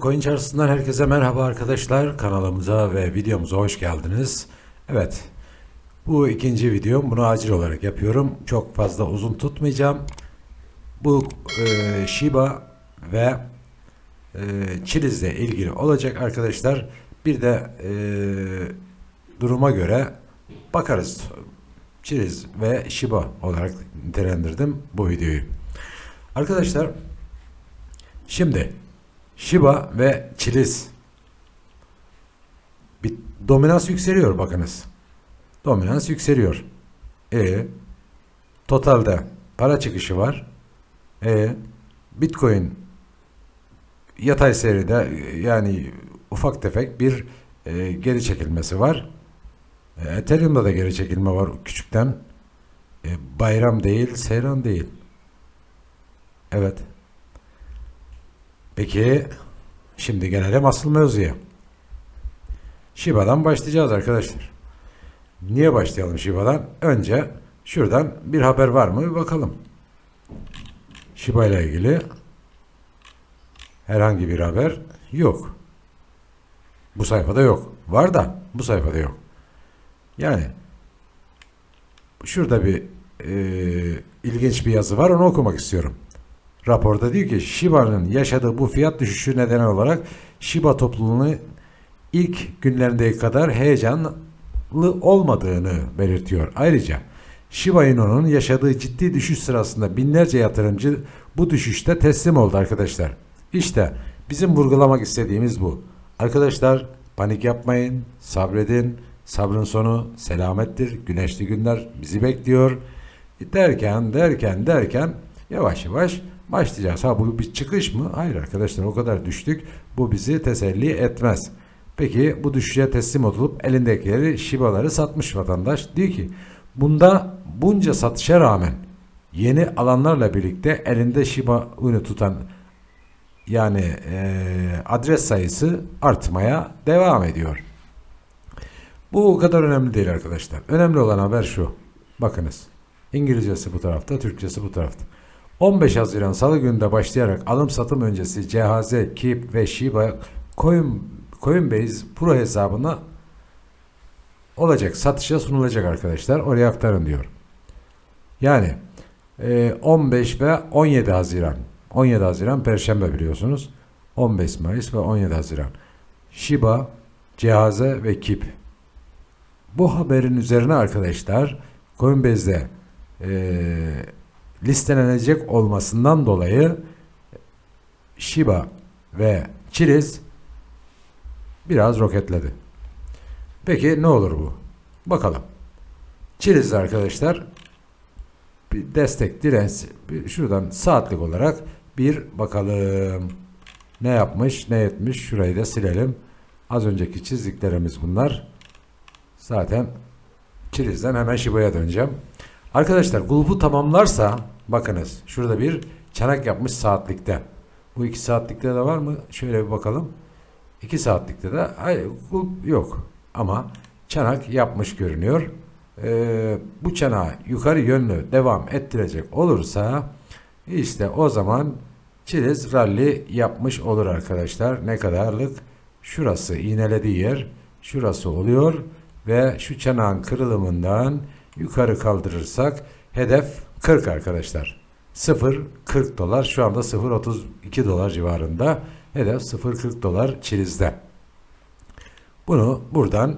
Coin Çarşısı'ndan herkese merhaba arkadaşlar. Kanalımıza ve videomuza hoş geldiniz. Evet, bu ikinci videom. Bunu acil olarak yapıyorum. Çok fazla uzun tutmayacağım. Bu e, Shiba ve e, Chiliz'le ilgili olacak arkadaşlar. Bir de e, duruma göre bakarız. Chiliz ve Shiba olarak nitelendirdim bu videoyu. Arkadaşlar şimdi Shiba ve Chiliz bir dominans yükseliyor bakınız. Dominans yükseliyor. E totalde para çıkışı var. E Bitcoin yatay seride yani ufak tefek bir e, geri çekilmesi var. E, Ethereum'da da geri çekilme var küçükten. E, bayram değil, seyran değil. Evet. Peki şimdi gelelim asıl mevzuya. Shiba'dan başlayacağız arkadaşlar. Niye başlayalım Shiba'dan? Önce şuradan bir haber var mı bir bakalım. Shiba ile ilgili herhangi bir haber yok. Bu sayfada yok. Var da bu sayfada yok. Yani şurada bir e, ilginç bir yazı var onu okumak istiyorum. Raporda diyor ki Shiba'nın yaşadığı bu fiyat düşüşü nedeni olarak Shiba topluluğunu ilk günlerindeki kadar heyecanlı olmadığını belirtiyor. Ayrıca Shiba Inu'nun yaşadığı ciddi düşüş sırasında binlerce yatırımcı bu düşüşte teslim oldu arkadaşlar. İşte bizim vurgulamak istediğimiz bu. Arkadaşlar panik yapmayın, sabredin. Sabrın sonu selamettir. Güneşli günler bizi bekliyor. Derken derken derken yavaş yavaş başlayacağız. Ha bu bir çıkış mı? Hayır arkadaşlar o kadar düştük. Bu bizi teselli etmez. Peki bu düşüşe teslim olup elindekileri şibaları satmış vatandaş. Diyor ki bunda bunca satışa rağmen yeni alanlarla birlikte elinde şiba ürünü tutan yani e, adres sayısı artmaya devam ediyor. Bu o kadar önemli değil arkadaşlar. Önemli olan haber şu. Bakınız. İngilizcesi bu tarafta, Türkçesi bu tarafta. 15 Haziran Salı gününde başlayarak alım satım öncesi CHZ, KIP ve Shiba Coin, Coinbase Pro hesabına olacak. Satışa sunulacak arkadaşlar. Oraya aktarın diyor. Yani e, 15 ve 17 Haziran 17 Haziran Perşembe biliyorsunuz. 15 Mayıs ve 17 Haziran. Shiba, CHZ ve KIP. Bu haberin üzerine arkadaşlar Coinbase'de e, listelenecek olmasından dolayı Shiba ve Chiliz biraz roketledi. Peki ne olur bu? Bakalım. Chiliz arkadaşlar bir destek direnç şuradan saatlik olarak bir bakalım. Ne yapmış, ne etmiş? Şurayı da silelim. Az önceki çizdiklerimiz bunlar. Zaten Chiliz'den hemen Shiba'ya döneceğim. Arkadaşlar grubu tamamlarsa bakınız şurada bir çanak yapmış saatlikte. Bu iki saatlikte de var mı? Şöyle bir bakalım. İki saatlikte de hayır, kulp yok. Ama çanak yapmış görünüyor. Ee, bu çanağı yukarı yönlü devam ettirecek olursa işte o zaman Çiliz rally yapmış olur arkadaşlar. Ne kadarlık? Şurası iğnelediği yer. Şurası oluyor. Ve şu çanağın kırılımından yukarı kaldırırsak hedef 40 arkadaşlar. 0 40 dolar şu anda 0 32 dolar civarında hedef 0 40 dolar çilizde. Bunu buradan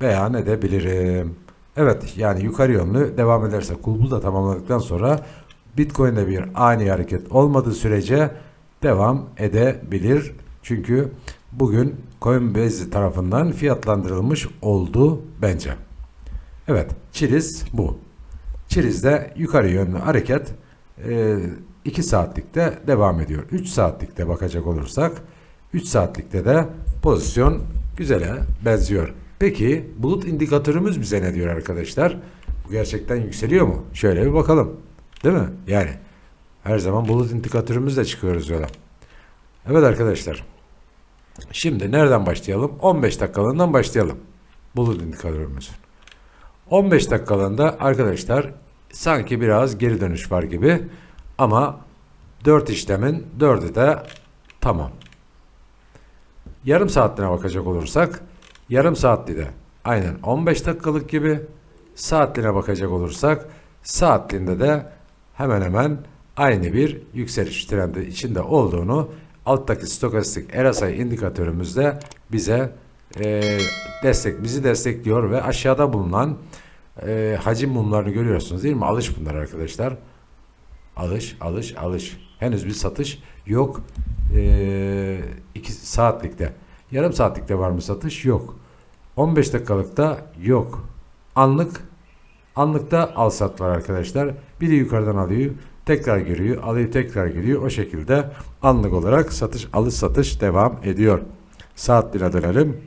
beyan edebilirim. Evet yani yukarı yönlü devam ederse kulbu da tamamladıktan sonra Bitcoin'de bir ani hareket olmadığı sürece devam edebilir. Çünkü bugün Coinbase tarafından fiyatlandırılmış oldu bence. Evet, çiriz bu. Çirizde yukarı yönlü hareket e, 2 saatlikte devam ediyor. 3 saatlikte bakacak olursak 3 saatlikte de pozisyon güzele benziyor. Peki bulut indikatörümüz bize ne diyor arkadaşlar? Bu gerçekten yükseliyor mu? Şöyle bir bakalım. Değil mi? Yani her zaman bulut indikatörümüzle çıkıyoruz yola. Evet arkadaşlar. Şimdi nereden başlayalım? 15 dakikalığından başlayalım. Bulut indikatörümüzün. 15 dakikalığında arkadaşlar sanki biraz geri dönüş var gibi ama 4 işlemin 4'ü de tamam. Yarım saatliğine bakacak olursak yarım saatli de aynen 15 dakikalık gibi saatliğine bakacak olursak saatliğinde de hemen hemen aynı bir yükseliş trendi içinde olduğunu alttaki stokastik RSI indikatörümüzde bize e, destek bizi destekliyor ve aşağıda bulunan e, hacim mumlarını görüyorsunuz değil mi? Alış bunlar arkadaşlar. Alış, alış, alış. Henüz bir satış yok. 2 saatlikte. Yarım saatlikte var mı satış? Yok. 15 dakikalıkta yok. Anlık anlıkta al sat var arkadaşlar. Biri yukarıdan alıyor, tekrar giriyor, alıyor tekrar giriyor. O şekilde anlık olarak satış alış satış devam ediyor. Saatliğine dönelim.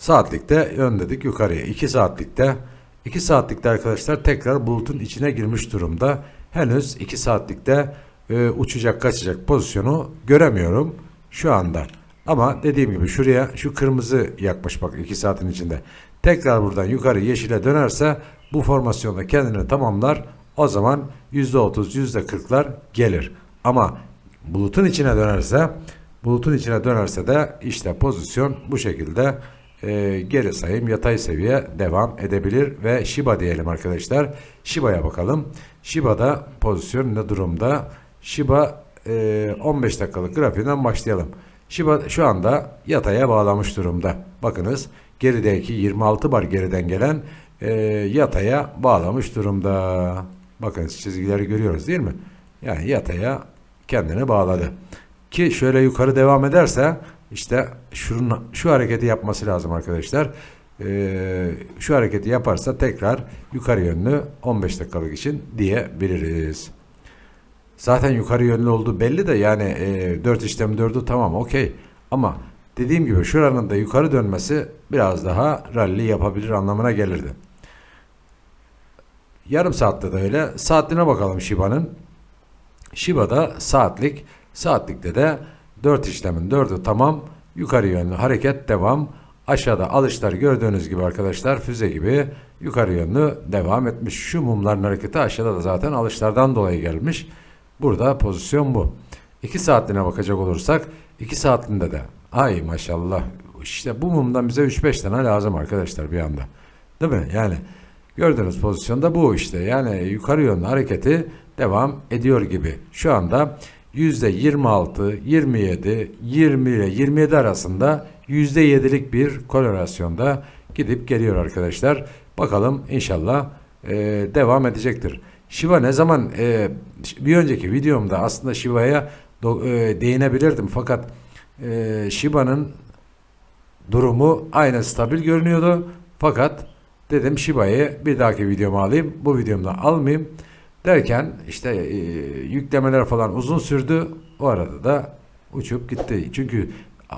Saatlikte yön dedik yukarıya. 2 saatlikte 2 saatlikte arkadaşlar tekrar bulutun içine girmiş durumda. Henüz 2 saatlikte e, uçacak kaçacak pozisyonu göremiyorum şu anda. Ama dediğim gibi şuraya şu kırmızı yakmış bak 2 saatin içinde. Tekrar buradan yukarı yeşile dönerse bu formasyonda kendini tamamlar. O zaman %30 %40'lar gelir. Ama bulutun içine dönerse bulutun içine dönerse de işte pozisyon bu şekilde e, geri sayım yatay seviye devam edebilir ve Shiba diyelim arkadaşlar. Shiba'ya bakalım. Shiba'da pozisyon ne durumda? Shiba e, 15 dakikalık grafiğinden başlayalım. Shiba şu anda yataya bağlamış durumda. Bakınız gerideki 26 bar geriden gelen e, yataya bağlamış durumda. Bakınız çizgileri görüyoruz değil mi? Yani yataya kendini bağladı. Ki şöyle yukarı devam ederse işte şunun, şu hareketi yapması lazım arkadaşlar. Ee, şu hareketi yaparsa tekrar yukarı yönlü 15 dakikalık için diyebiliriz. Zaten yukarı yönlü olduğu belli de yani e, 4 işlem 4'ü tamam okey. Ama dediğim gibi şuranın da yukarı dönmesi biraz daha rally yapabilir anlamına gelirdi. Yarım saatte de öyle. Saatliğine bakalım Shiba'nın. Shiba'da saatlik. Saatlikte de 4 işlemin 4'ü tamam. Yukarı yönlü hareket devam. Aşağıda alışlar gördüğünüz gibi arkadaşlar füze gibi yukarı yönlü devam etmiş. Şu mumların hareketi aşağıda da zaten alışlardan dolayı gelmiş. Burada pozisyon bu. 2 saatliğine bakacak olursak 2 saatliğinde de ay maşallah işte bu mumdan bize 3-5 tane lazım arkadaşlar bir anda. Değil mi? Yani gördüğünüz pozisyonda bu işte. Yani yukarı yönlü hareketi devam ediyor gibi. Şu anda %26, 27, 20 ile 27 arasında %7'lik bir korelasyonda gidip geliyor arkadaşlar. Bakalım inşallah e, devam edecektir. Shiba ne zaman e, bir önceki videomda aslında Shiba'ya e, değinebilirdim fakat e, Shiba'nın durumu aynı stabil görünüyordu. Fakat dedim Shiba'yı bir dahaki videoma alayım. Bu videomda almayayım. Derken işte e, yüklemeler falan uzun sürdü. O arada da uçup gitti. Çünkü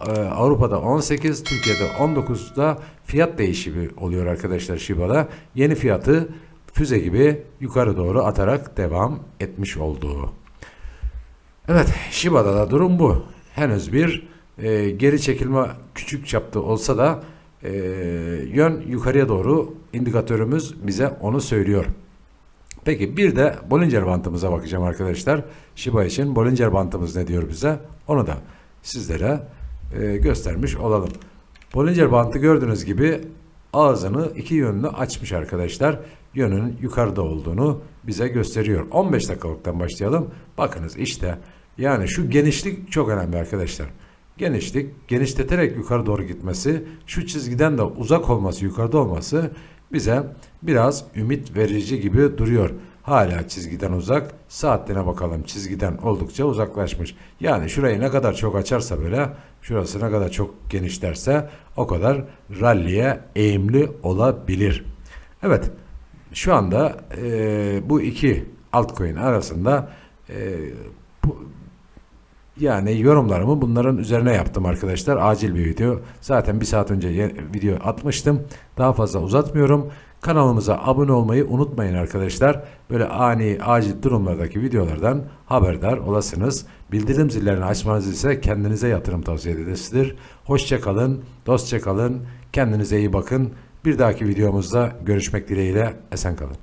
e, Avrupa'da 18, Türkiye'de 19'da fiyat değişimi oluyor arkadaşlar Shiba'da. Yeni fiyatı füze gibi yukarı doğru atarak devam etmiş olduğu. Evet Shiba'da da durum bu. Henüz bir e, geri çekilme küçük çapta olsa da e, yön yukarıya doğru indikatörümüz bize onu söylüyor. Peki bir de Bollinger bantımıza bakacağım arkadaşlar. Shiba için Bollinger bantımız ne diyor bize? Onu da sizlere e, göstermiş olalım. Bollinger bantı gördüğünüz gibi ağzını iki yönlü açmış arkadaşlar. Yönünün yukarıda olduğunu bize gösteriyor. 15 dakikalıktan başlayalım. Bakınız işte yani şu genişlik çok önemli arkadaşlar. Genişlik genişleterek yukarı doğru gitmesi, şu çizgiden de uzak olması, yukarıda olması bize biraz ümit verici gibi duruyor. Hala çizgiden uzak. Saatlerine bakalım çizgiden oldukça uzaklaşmış. Yani şurayı ne kadar çok açarsa böyle şurası ne kadar çok genişlerse o kadar ralliye eğimli olabilir. Evet şu anda e, bu iki altcoin arasında bu, yani yorumlarımı bunların üzerine yaptım arkadaşlar. Acil bir video. Zaten bir saat önce video atmıştım. Daha fazla uzatmıyorum. Kanalımıza abone olmayı unutmayın arkadaşlar. Böyle ani, acil durumlardaki videolardan haberdar olasınız. Bildirim zillerini açmanız ise kendinize yatırım tavsiyesidir. Hoşça kalın, dostça kalın, kendinize iyi bakın. Bir dahaki videomuzda görüşmek dileğiyle esen kalın.